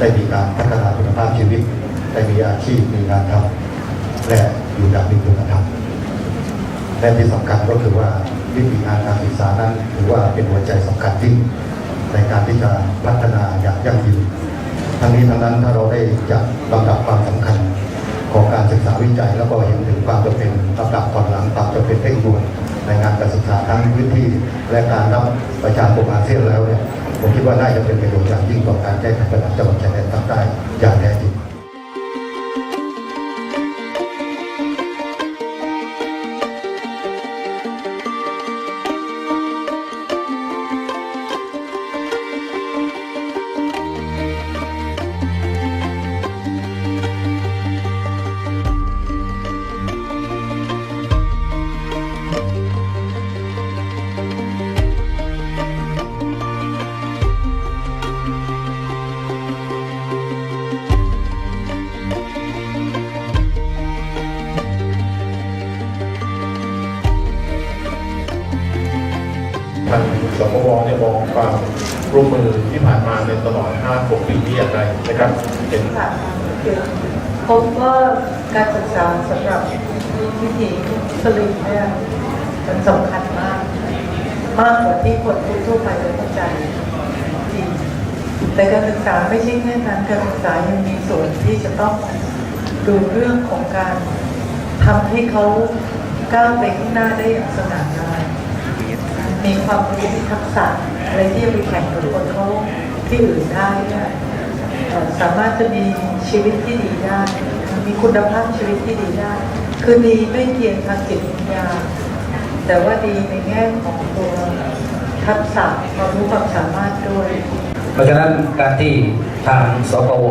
ได้มีการพัฒนาคุณภาพชีวิต ได้มีอาชีพมีงานทำและอยู่อย่างมีคุณธรรมและที่สำคัญก็คือว่าวิธีงานการศึกษานั้นถือว่าเป็นหัวใจสำคัญยิ่งในการที่จะพัฒนาอย่างยั่งยืนทั้งนี้ทั้งนั้นถ้าเราได้จัดลำดับความสำคัญของการศึกษาวิจัยแล้วก็เห็นถึงความจำเป็นลำดับก่อนหลังความจำเป็นเร่งด่วนในงานการศึกษาทั้งพื้นที่และการรับประชาคมอาเซียนแล้วเนี่ย คิดว่าน่าจะเป็นประโยชน์อย่างยิ่งต่อการแก้ไขปัญหาจังหวัดชายแดนภาคใต้อย่างแน่ สปวเนี่ยมองความร่วมมือที่ผ่านมาในตลอด 5-6 ปีนี้อย่างไรนะครับเห็นค่ะคือพบว่าการศึกษาสำหรับวิถีสลิมเนี่ยมันสำคัญมาก มากกว่าที่คนทั่วไปจะเข้าใจจริงแต่การศึกษาไม่ใช่แค่นั้นการศึกษายังมีส่วนที่จะต้องดูเรื่องของการทำให้เขาก้าวไปข้างหน้าได้อย่างสง่างาม มีความรู้มีทักษะอะไรที่จะไปแข่งกับคนเขาที่อื่นได้เนี่ยสามารถจะมีชีวิตที่ดีได้ มีคุณภาพชีวิตที่ดีได้ คือดีไม่เพียงทางจิตวิญญาณแต่ว่าดีในแง่ของตัวทักษะความรู้ความสามารถด้วย เพราะฉะนั้นการที่ทางสปว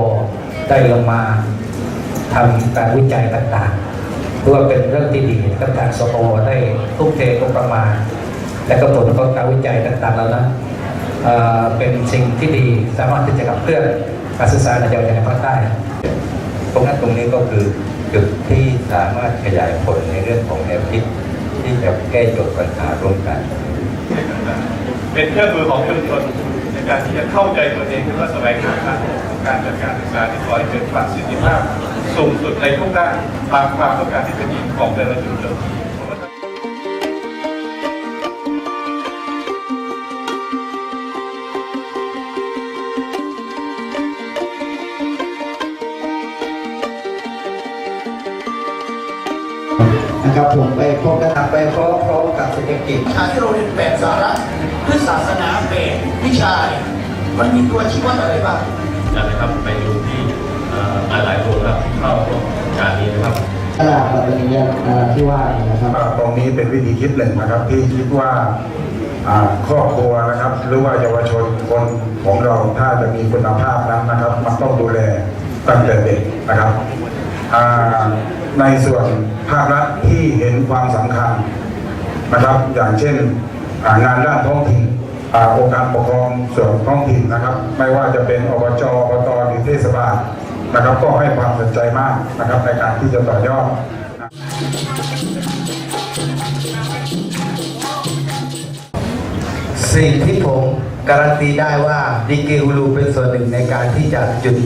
ได้ลงมาทำการวิจัยต่างๆถือว่าเป็นเรื่องที่ดีกับทางสปวได้ทุ่มเทงบประมาณ และก็ผลของการวิจัยต่างๆแล้วนั้นเป็นสิ่งที่ดีสามารถที่จะขับเคลื่อนการศึกษาในจังหวัดชนภาคใต้ตรงนั้นตรงนี้ก็คือจุดที่สามารถขยายผลในเรื่องของแนวคิดที่จะแก้โจทย์ปัญหาร่วมกัน เป็นเครื่องมือของชุมชนในการที่จะเข้าใจตัวเองและแสวงหาทางออกของการจัดการศึกษาที่ก่อให้เกิดประสิทธิภาพสูงสุดในทุกด้านตามความต้องการที่เป็นจริงของแต่ละชุมชน นะครับผมไปพบกันไปพร้อมๆกับเศรษฐกิจวิชาที่เราเรียนแบบสาระพืชศาสนาแบบวิชาเนี่ยมันมีตัวชี้วัดอะไรบ้างนะครับ ไปดูที่หลายๆโรงครับที่เข้าร่วมการนี้นะครับตลาดแบบนี้ที่ว่านะครับอ่าตรงนี้เป็นวิธีคิดหนึ่งนะครับ ที่คิดว่าอ่าครอบครัวนะครับ หรือว่าเยาวชนคนของเราถ้าจะมีคุณภาพนั้นนะครับ มันต้องดูแลตั้งแต่เด็กนะครับอ่าในส่วน ภาครัฐที่เห็นความสำคัญนะครับ อย่างเช่นงานด้านท้องถิ่นอ่าองค์การปกครองส่วนท้องถิ่นนะครับ ไม่ว่าจะเป็นอบจอบตหรือเทศบาลนะครับ ก็ให้ความสนใจมากนะครับ ในการที่จะต่อยอดสิ่งที่ผมการันตีได้ว่าดีเกฮูลูเป็นส่วนหนึ่งในการที่จะหยุด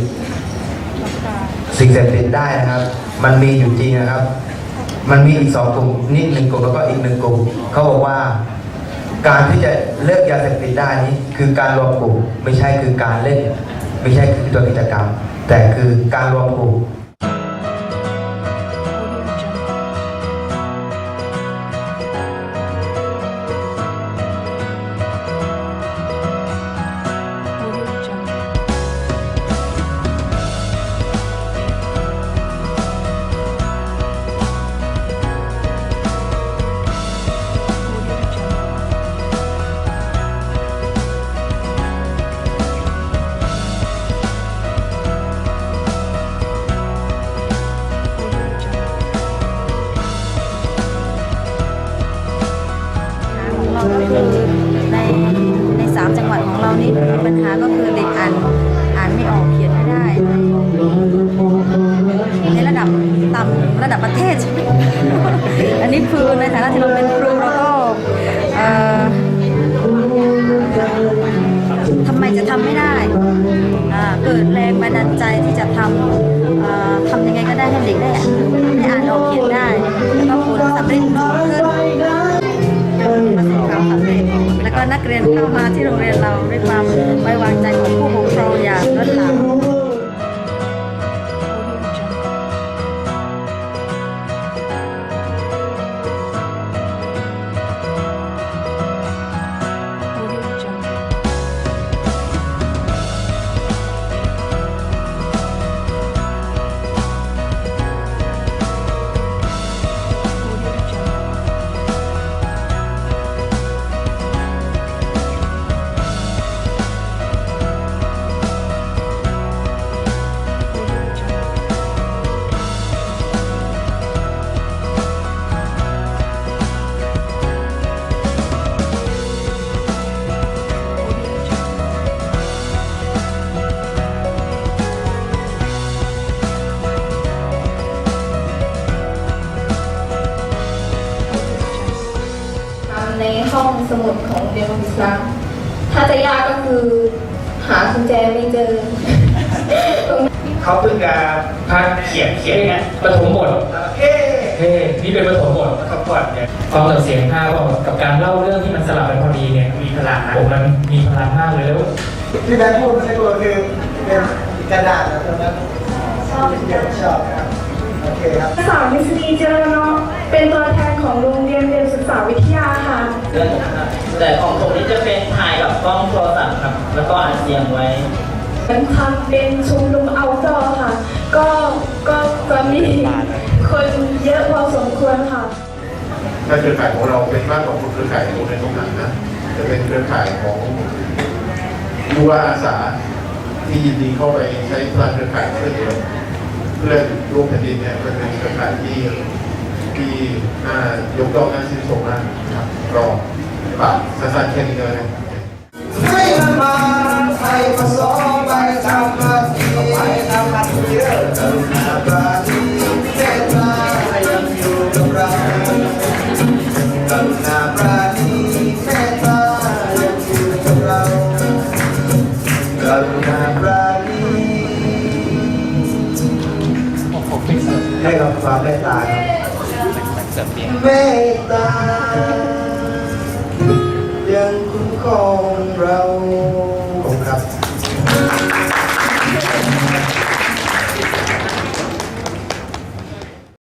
สิ่งเสพติดได้นะครับ มันมีอยู่จริงนะครับ มันมีอีกสองกลุ่มนี่หนึ่งกลุ่มแล้วก็อีกหนึ่งกลุ่มเขาบอกว่า การที่จะเลิกยาเสพติดได้นี้คือการรวมกลุ่มไม่ใช่คือการเล่น ไม่ใช่คือตัวกิจกรรม แต่คือการรวมกลุ่มำทำยังไงก็ได้ให้เด็กได้ได้อ่านออกเขียนได้ แล้วก็ผลสำเร็จสูงขึ้นประสบความสำเร็จแล้วก็นักเรียนเข้ามาที่โรงเรียนเราด้วยความไว้วางใจของผู้ปกครองอย่างล้นหลาม องสมุดของเรียนวิศวะถ้าจะยากก็คือ หากุญแจไม่เจอ เขาเพิ่งจะพักเขียนเขียนเนี่ยปฐมบทเฮ้เฮ้นี่เป็นปฐมบทปฐมบทเนี่ยความต่อเสียงภาพกับการเล่าเรื่องที่มันสลับกันพอดีเนี่ยมีพลังนะผมมันมีพลังมากเลยแล้วที่แบงค์พูดในตัวคือเป็นกระดาษนะตรงนั้นชอบชอบครับโอเคครับสาวมิสดีเจรเนาะเป็นตัวแทนของโรงเรียนเรียนศึกษาวิทยา ค่ะแต่ของผมนี่จะเป็นถ่ายกับกล้องโทรศัพท์ครับ แล้วก็อัดเสียงไว้เป็นทำเป็นชุมนุมเอาดอค่ะ ก็ก็จะมีคนเยอะพอสมควรค่ะถ้าเครือข่ายของเราเป็นมากกว่าเครือข่ายของโรงเรียนตรงนั้นนะจะเป็นเครือข่ายของยูวาอาสาที่ยินดีเข้าไปใช้พลังเครือข่ายเพื่อเดียวเพื่อรวมแผ่นดินเนี่ยเป็นเครือข่ายที่ ที่น่ายกย่องน่าชื่นชมมากนะครับรอฝากสั้นๆแค่นี้ก็แล้วกันให้มันมาให้มาสองไปทำมาที่ไปทำมาที่เรื่องกรุณาปราณีเมตตายังอยู่กับเรากรุณาปราณีเมตตายังอยู่กับเรากรุณาปราณีให้กับความเมตตา เสริมเสียงเมตตายังคุ้มครองเรา